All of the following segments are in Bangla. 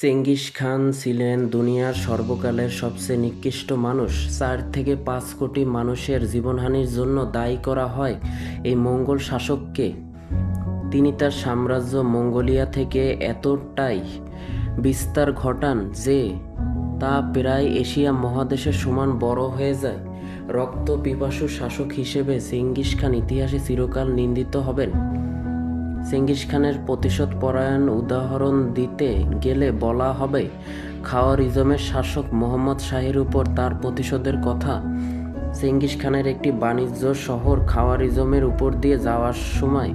চেঙ্গিস খান ছিলেন দুনিয়ার সর্বকালের সবচেয়ে নিকৃষ্ট মানুষ। চার থেকে পাঁচ কোটি মানুষের জীবনহানির জন্য দায়ী করা হয় এই মঙ্গল শাসককে। তিনি তার সাম্রাজ্য মঙ্গোলিয়া থেকে এতটাই বিস্তার ঘটান যে তা প্রায় এশিয়া মহাদেশের সমান বড় হয়ে যায়। রক্ত পিপাসু শাসক হিসেবে চেঙ্গিস খান ইতিহাসে চিরকাল নিন্দিত হবেন। চেঙ্গিস খানের প্রতিশোধ পরায়ণ উদাহরণ দিতে গেলে বলা হবে, খাওয়ারিজমের শাসক মোহাম্মদ শাহের উপর তার প্রতিশোধের কথা। চেঙ্গিস খানের একটি বাণিজ্য শহর খাওয়ারিজমের উপর দিয়ে যাওয়ার সময়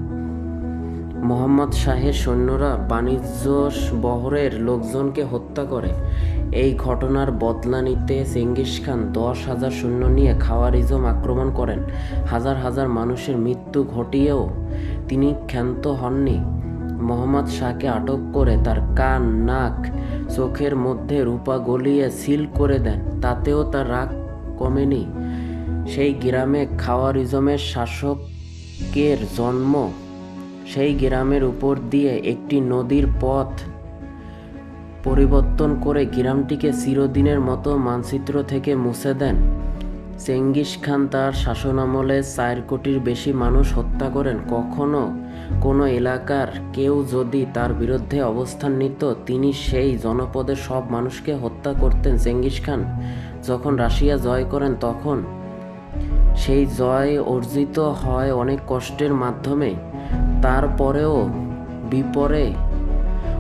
মোহাম্মদ শাহের সৈন্যরা বাণিজ্য বহরের লোকজনকে হত্যা করে। এই ঘটনার বদলা নিতে চেঙ্গিস খান দশ হাজার সৈন্য নিয়ে খাওয়ারিজম আক্রমণ করেন। হাজার হাজার মানুষের মৃত্যু ঘটিয়েও তিনি ক্ষান্ত হননি। মোহাম্মদ শাহকে আটক করে তার কান, নাক, চোখের মধ্যে রূপা গলিয়ে সিল করে দেন। তাতেও তার রাগ কমেনি। সেই গ্রামে খাওয়ারিজমের শাসকের জন্ম সেই গ্রামের উপর দিয়ে একটি নদীর পথ পরিবর্তন করে গ্রামটিকে চিরদিনের মতো মানচিত্র থেকে মুছে দেন। চেঙ্গিস খান তার শাসনামলে চার কোটির বেশি মানুষ হত্যা করেন। কখনো কোনো এলাকার কেউ যদি তার বিরুদ্ধে অবস্থান নিত তিনি সেই জনপদের সব মানুষকে হত্যা করতেন চেঙ্গিস খান। যখন রাশিয়া জয় করেন, তখন সেই জয় অর্জিত হয় অনেক কষ্টের মাধ্যমে। তারপরেও বিপরে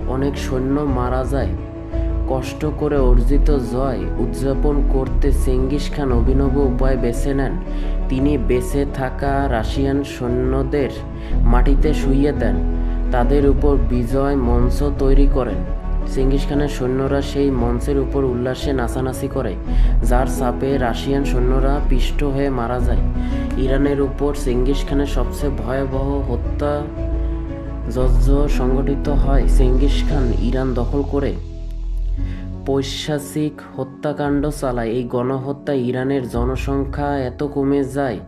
অনেক সৈন্য মারা যায়। কষ্ট করে অর্জিত জয় উদযাপন করতে চেঙ্গিস খান অভিনব উপায় বেছে নেন। তিনি বেঁচে থাকা রাশিয়ান সৈন্যদের মাটিতে শুইয়ে দেন। তাদের উপর বিজয় মঞ্চ তৈরি করেন। চেঙ্গিস খানের সৈন্যরা সেই মঞ্চের উপর উল্লাসে নাচানাচি করে, যার চাপে রাশিয়ান সৈন্যরা পিষ্ট হয়ে মারা যায়। ইরানের উপর চেঙ্গিস খানের সবচেয়ে ভয়াবহ হত্যা যজ্ঞ সংগঠিত হয়, চেঙ্গিস খান ইরান দখল করে। পৈশাচিক হত্যাকাণ্ড চালায়। এই গণহত্যা ইরানের জনসংখ্যা এত কমে যায়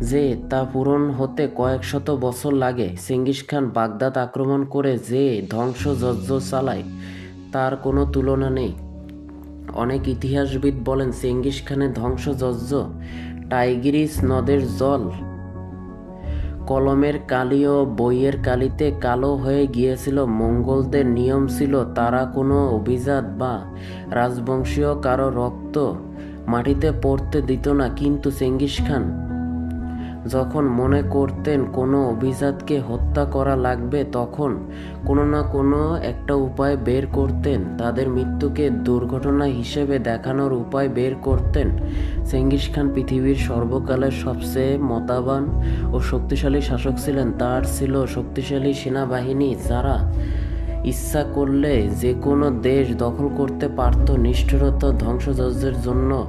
যে তা পূরণ হতে কয়েক শত বছর লাগে। চেঙ্গিস খান বাগদাদ আক্রমণ করে যে ধ্বংসযজ্ঞ চালায়, তার কোনো তুলনা নেই। অনেক ইতিহাসবিদ বলেন, চেঙ্গিস খানের ধ্বংসযজ্ঞ টাইগ্রিস নদের জল কলমের কালি ও বইয়ের কালিতে কালো হয়ে গিয়েছিল, মঙ্গলদের নিয়ম ছিল তারা কোনো অভিজাত বা রাজবংশীয় কারও রক্ত মাটিতে পড়তে দিত না। কিন্তু চেঙ্গিস খান যখন মনে করতেন কোনো অভিজাতকে হত্যা করা লাগবে, তখন কোনো না কোনো একটা উপায় বের করতেন। তাদের মৃত্যুকে দুর্ঘটনা হিসেবে দেখানোর উপায় বের করতেন। চেঙ্গিস খান পৃথিবীর সর্বকালের সবচেয়ে মতাবান ও শক্তিশালী শাসক ছিলেন। তার ছিল শক্তিশালী সেনাবাহিনী যারা ইচ্ছা করলে যে কোনো দেশ দখল করতে পারত। নিষ্ঠুরতা, ধ্বংসযজ্ঞের জন্য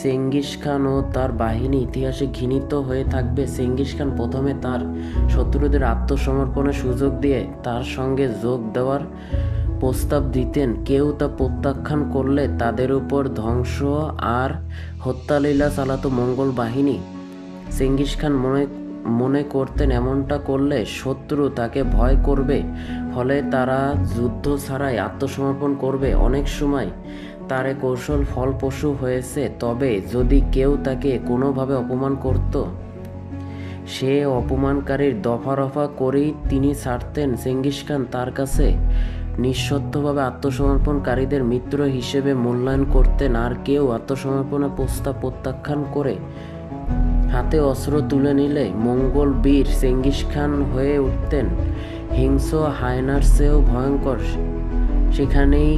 চেঙ্গিস খান ও তার বাহিনী ইতিহাসে ঘৃণিত হয়ে থাকবে। চেঙ্গিস খান প্রথমে তার শত্রুদের আত্মসমর্পণের সুযোগ দিয়ে তার সঙ্গে যোগ দেওয়ার প্রস্তাব দিতেন। কেউ তা প্রত্যাখ্যান করলে তাদের উপর ধ্বংস আর হত্যালীলা চালাতো মঙ্গল বাহিনী। চেঙ্গিস খান মনে মনে করতেন এমনটা করলে শত্রু তাকে ভয় করবে, ফলে তারা যুদ্ধ ছাড়াই আত্মসমর্পণ করবে। অনেক সময় তার কৌশল ফলপ্রসূ হয়েছে, তবে যদি কেউ তাকে কোনোভাবে অপমান করত, সে অপমানকারীর দফা রফা করেই তিনি ছাড়তেন। চেঙ্গিস খান তার কাছে নিঃশর্তভাবে আত্মসমর্পণকারীদের মিত্র হিসেবে মূল্যায়ন করতেন, আর কেউ আত্মসমর্পণের প্রস্তাব প্রত্যাখ্যান করে হাতে অস্ত্র তুলে নিলে মঙ্গল বীর চেঙ্গিস খান হয়ে উঠতেন। হিংস্র হায়নার ভয়ঙ্কর, সেখানেই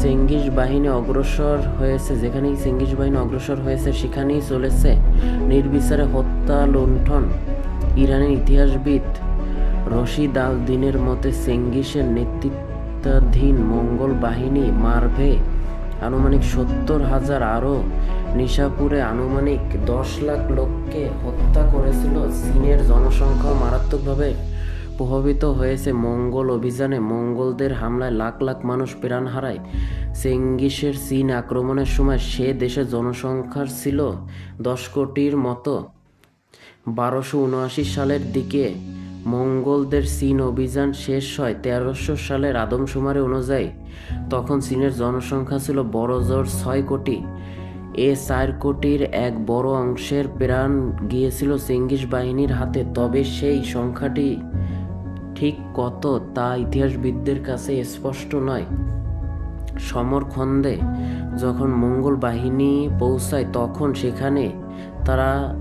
চেঙ্গিস বাহিনী অগ্রসর হয়েছে, যেখানেই চেঙ্গিস বাহিনী অগ্রসর হয়েছে, সেখানেই চলেছে নির্বিচারে হত্যা লুণ্ঠন। ইরানের ইতিহাসবিদ রশিদ আল দিনের মতে চেঙ্গিসের নেতৃত্বাধীন মঙ্গল বাহিনী মারভে আনুমানিক সত্তর হাজার, আরও নিশাপুরে আনুমানিক দশ লাখ লোককে হত্যা করেছিল চীনের জনসংখ্যা মারাত্মকভাবে প্রভাবিত হয়েছে মঙ্গল অভিযানে। মঙ্গলদের হামলায় লাখ লাখ মানুষ প্রাণ হারায়। চেঙ্গিসের চীন আক্রমণের সময় সে দেশের জনসংখ্যার ছিল দশ কোটির মতো। বারোশো উনআশি সালের দিকে মঙ্গলদের চীন অভিযান শেষ হয় তেরোশো সালের আদমশুমারি অনুযায়ী। তখন চীনের জনসংখ্যা ছিল বড় জোর ছয় কোটি। এ চার কোটির এক বড় অংশের প্রাণ গিয়েছিল চেঙ্গিস বাহিনীর হাতে। তবে সেই সংখ্যাটি ঠিক কত তা ইতিহাসবিদদের কাছে স্পষ্ট নয়। সমরখন্দে যখন মঙ্গল বাহিনী পৌঁছায়, তখন সেখানে তারা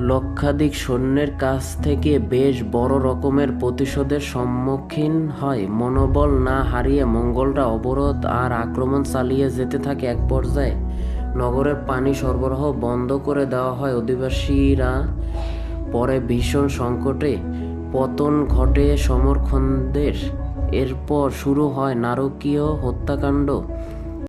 লক্ষাধিক সৈন্যের কাছ থেকে বেশ বড় রকমের প্রতিশোধের সম্মুখীন হয়। মনোবল না হারিয়ে মঙ্গলরা অবরোধ আর আক্রমণ চালিয়ে যেতে থাকে। এক পর্যায়ে নগরের পানি সরবরাহ বন্ধ করে দেওয়া হয়। অধিবাসীরা পরে ভীষণ সংকটে পতন ঘটে সমরখন্দের। এরপর শুরু হয় নারকীয় হত্যাকাণ্ড।